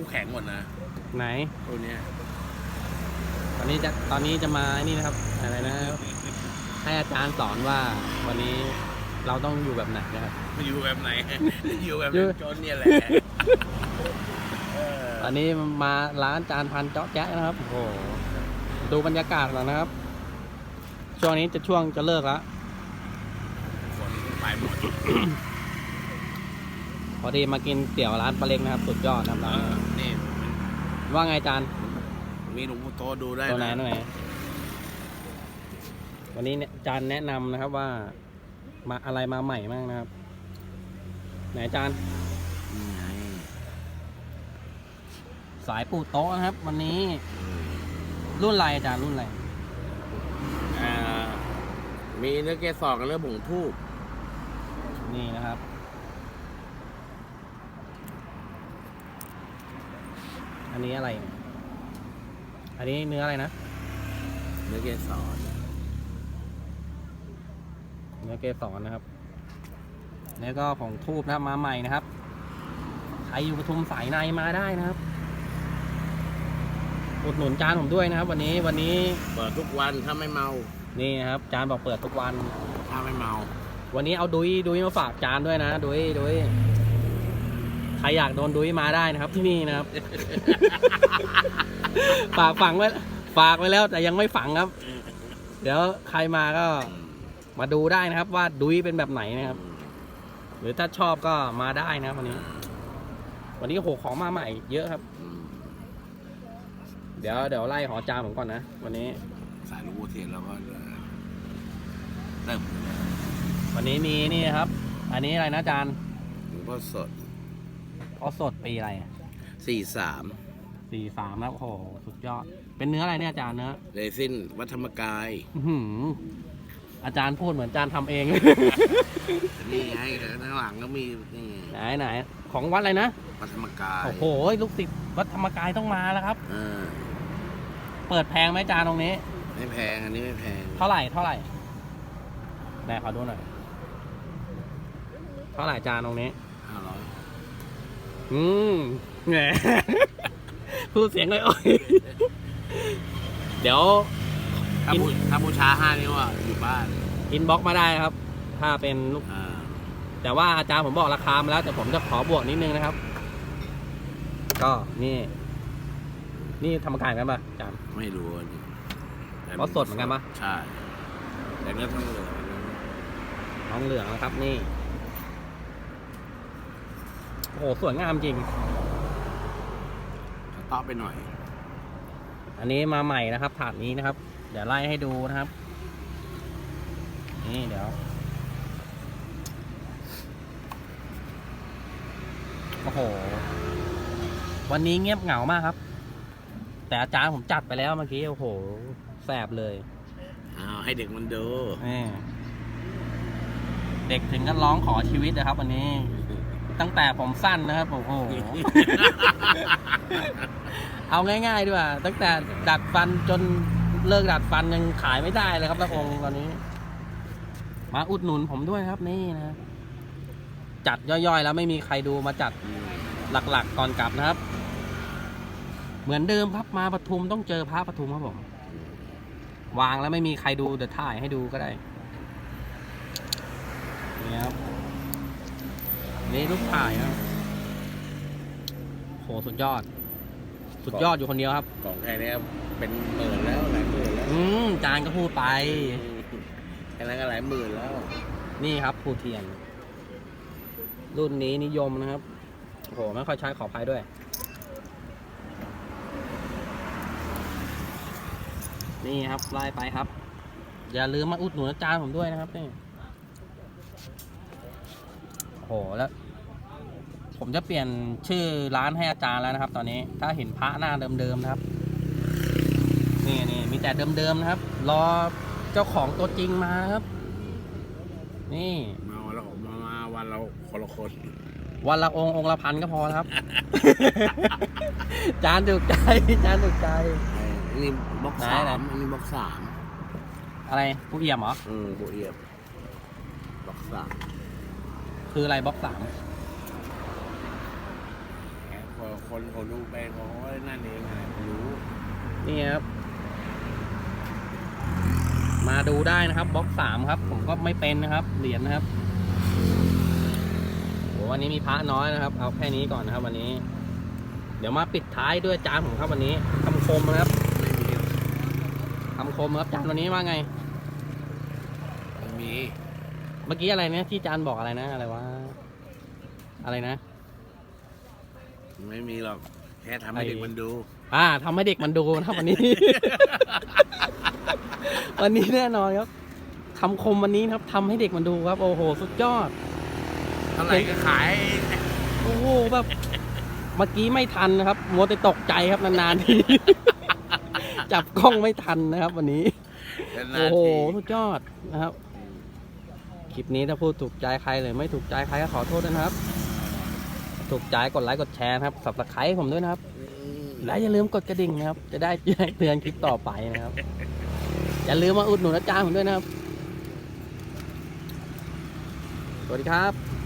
คู่แข็งหมดนะไหน ตัวเนี้ยตอนนี้จะตอนนี้จะมาไอ้นี่นะครับ อะไรนะ ให้อาจารย์สอนว่าวันนี้เราต้องอยู่แบบไหนนะครับมันอยู่แบบไหน อยู่แบบอยู่ จนเนี่ยแหละเอออันนี้มาร้านจานพันเจาะแจ๊ะนะครับโอ้โหดูบรรยากาศก่อนนะครับ ช่วงนี้จะช่วงจะเลิกแล้ว ฝนไปหมด พอดีมากินเตี๋ยวร้านปลาเล็กนะครับ สุดยอดนะครับเอร้านอนี่ว่าไงจานมีหลวงพ่อโตดูได้ตัวไหนนะตัวไหนวันนี้เนี่ยจานแนะนำนะครับว่า มาอะไรมาใหม่บ้างนะครับ ไหนจานนี่ไงสายปูโต๊ะนะครับ วันนี้ รุ่นอะไรอาจารย์รุ่นอะไรอ่ามีเนื้อแกสอดกับเนื้อผงทูบนี่นะครับ อันนี้อะไรเนี่ยอันนี้เนื้ออะไรนะ เนื้อแกสอดเนื้อเกสรนะครับ แล้วก็ของทูบนะครับมาใหม่นะครับ ใครอยู่ปทุมสายในมาได้นะครับ อุดหนุนจานผมด้วยนะครับ วันนี้วันนี้เปิดทุกวันถ้าไม่เมา นี่นะครับ จานบอกเปิดทุกวัน ถ้าไม่เมา วันนี้เอาดุยดุยมาฝากจานด้วยนะ ดุยดุย ใครอยากโดนดุยมาได้นะครับที่นี่นะครับ ฝากฝังไว้ฝากไว้แล้วแต่ยังไม่ฝังครับ เดี๋ยวใครมาก็มาดูได้นะครับ ว่าดุยเป็นแบบไหนนะครับ หรือถ้าชอบก็มาได้นะครับวันนี้ วันนี้โอ้โหของมาใหม่เยอะครับอืมเดี๋ยวเดี๋ยวไล่หอจานผมก่อนนะวันนี้ สายหลูกบัวเทียนแล้วก็เติมวันนี้มีนี่ครับ อันนี้อะไรนะจานหลวงพ่อสด พอสดปีอะไรสี่สามสี่สามแล้วโอ้โหสุดยอด เป็นเนื้ออะไรเนี่ยอาจารย์เนื้อเรซินวัดธรรมกาย อื้อหืออาจารย์พูดเหมือนอาจารย์ทำเอง นี่ไงข้างหลังก็มีนี่ไหนไหนของวัดอะไรนะ วัดธรรมกายโอ้โหลูกศิษย์วัดธรรมกายต้องมาแล้วครับ เออเปิดแพงไหมอาจารย์ตรงนี้ ไม่แพงอันนี้ไม่แพงเท่าไหร่เท่าไหร่ไหนขอดูหน่อย เท่าไหร่จานตรงนี้ห้าร้ อยอืมแหมพูดเสียงเลยโอ้ยเดี๋ยว ถ้าบูถ้าบูชาห้านิ้วอะอยู่บ้านอินบ็อกมาได้นะครับ ถ้าเป็นลูก อ่าแต่ว่าอาจารย์ผมบอกราคามาแล้วแต่ผมจะขอบวกนิดนึงนะครับ ก็นี่ นี่ทำการกันปะอาจารย์ ไม่รู้อันนี้แต่เพราะสดเหมือนกันปะ ใช่แต่เนื้อทั้งเหลือง น้องเหลืองนะครับนี่ โอ้โหสวยงามจริงสต๊อกไปหน่อย อันนี้มาใหม่นะครับถาดนี้นะครับ เดี๋ยวไล่ให้ดูนะครับ นี่เดี๋ยว โอ้โห วันนี้เงียบเหงามากครับ แต่อาจารย์ผมจัดไปแล้วเมื่อกี้ โอ้โห แสบเลยอ้าวให้เด็กมันดูนี่เด็กถึงกันร้องขอชีวิตนะครับวันนี้ ตั้งแต่ผมสั้นนะครับโอ้โห เอาง่ายๆดีกว่า ตั้งแต่ดัดฟันจนเลิกดัดฟันยังขายไม่ได้เลยครับละองค์ตอนนี้ มาอุดหนุนผมด้วยครับนี่นะ จัดย่อยๆ แล้วไม่มีใครดูมาจัดหลักๆก่อนกลับนะครับ เหมือนเดิมครับมาปทุมต้องเจอพระปทุมครับผม วางแล้วไม่มีใครดูเดี๋ยวถ่ายให้ดูก็ได้นี่ครับ นี่รูปถ่ายครับโหสุดยอด สุดยอดอยู่คนเดียวครับ ของแค่นี้เป็นหมื่นแล้วหลายหมื่นแล้วอืมจานก็พูดไปแค่นั้นก็หลายหมื่นแล้ว นี่ครับภูเทียน รุ่นนี้นิยมนะครับโหไม่ค่อยใช้ขออภัยด้วยนี่ครับไล่ไปครับ อย่าลืมมาอุดหนุนอาจารย์ผมด้วยนะครับนี่โหแล้ว ผมจะเปลี่ยนชื่อร้านให้อาจารย์แล้วนะครับ ตอนนี้ถ้าเห็นพระหน้าเดิมๆนะครับ นี่นี่มีแต่เดิมๆนะครับ รอเจ้าของตัวจริงมาครับ นี่มาวันละมามาวันเราคนละคนวันละองค์องค์ละพันก็พอครับ จานถูกใจจานถูกใจ อันนี้บล็อกไหนสาไหน มอันนี้บล็อกสามอะไรผู้เอี่ยมเหรอ อืมโบเอียบบล็อกสามคืออะไรบล็อกสามแอร์พอ คนเขาดูไปเขาก็นั่นเองไงรู้นี่ครับ มาดูได้นะครับบล็อกสามครับ ผมก็ไม่เป็นนะครับ เหรียญนะครับโหวันนี้มีพระน้อยนะครับ เอาแค่นี้ก่อนนะครับ วันนี้ เดี๋ยวมาปิดท้ายด้วยจานผมครับวันนี้คำคมนะครับไม่มีคำคมครับจานวันนี้ว่าไง ไม่มี เมื่อกี้อะไรเนี่ยที่จานบอกอะไรนะ อะไรวะอะไรนะ ไม่มีหรอก แค่ทำให้เด็กมันดู อ่าทำให้เด็กมันดูนะครับวันนี้ วันนี้แน่นอนครับคำคมวันนี้นะครับทำให้เด็กมันดูครับ โอ้โห สุดยอด เท่าไหร่ก็ขายโอ้โหแบบเมื่อกี้ไม่ทันนะครับมัวแต่ตกใจครับนานๆที จับกล้องไม่ทันนะครับ วันนี้ นาโอ้นโหทีสุดยอดนะครับ คลิปนี้ถ้าพูดถูกใจใครหรือไม่ถูกใจใครก็ขอโทษด้วยนะครับ ถูกใจกดไลค์กดแชร์นะครับสับสไครต์ผมด้วยนะครับ และอย่าลืมกดกระดิ่งนะครับ จะได้แจ้งเตือนคลิปต่อไปนะครับ อย่าลืมมาอุดหนุนอาจารย์ผมด้วยนะครับ สวัสดีครับ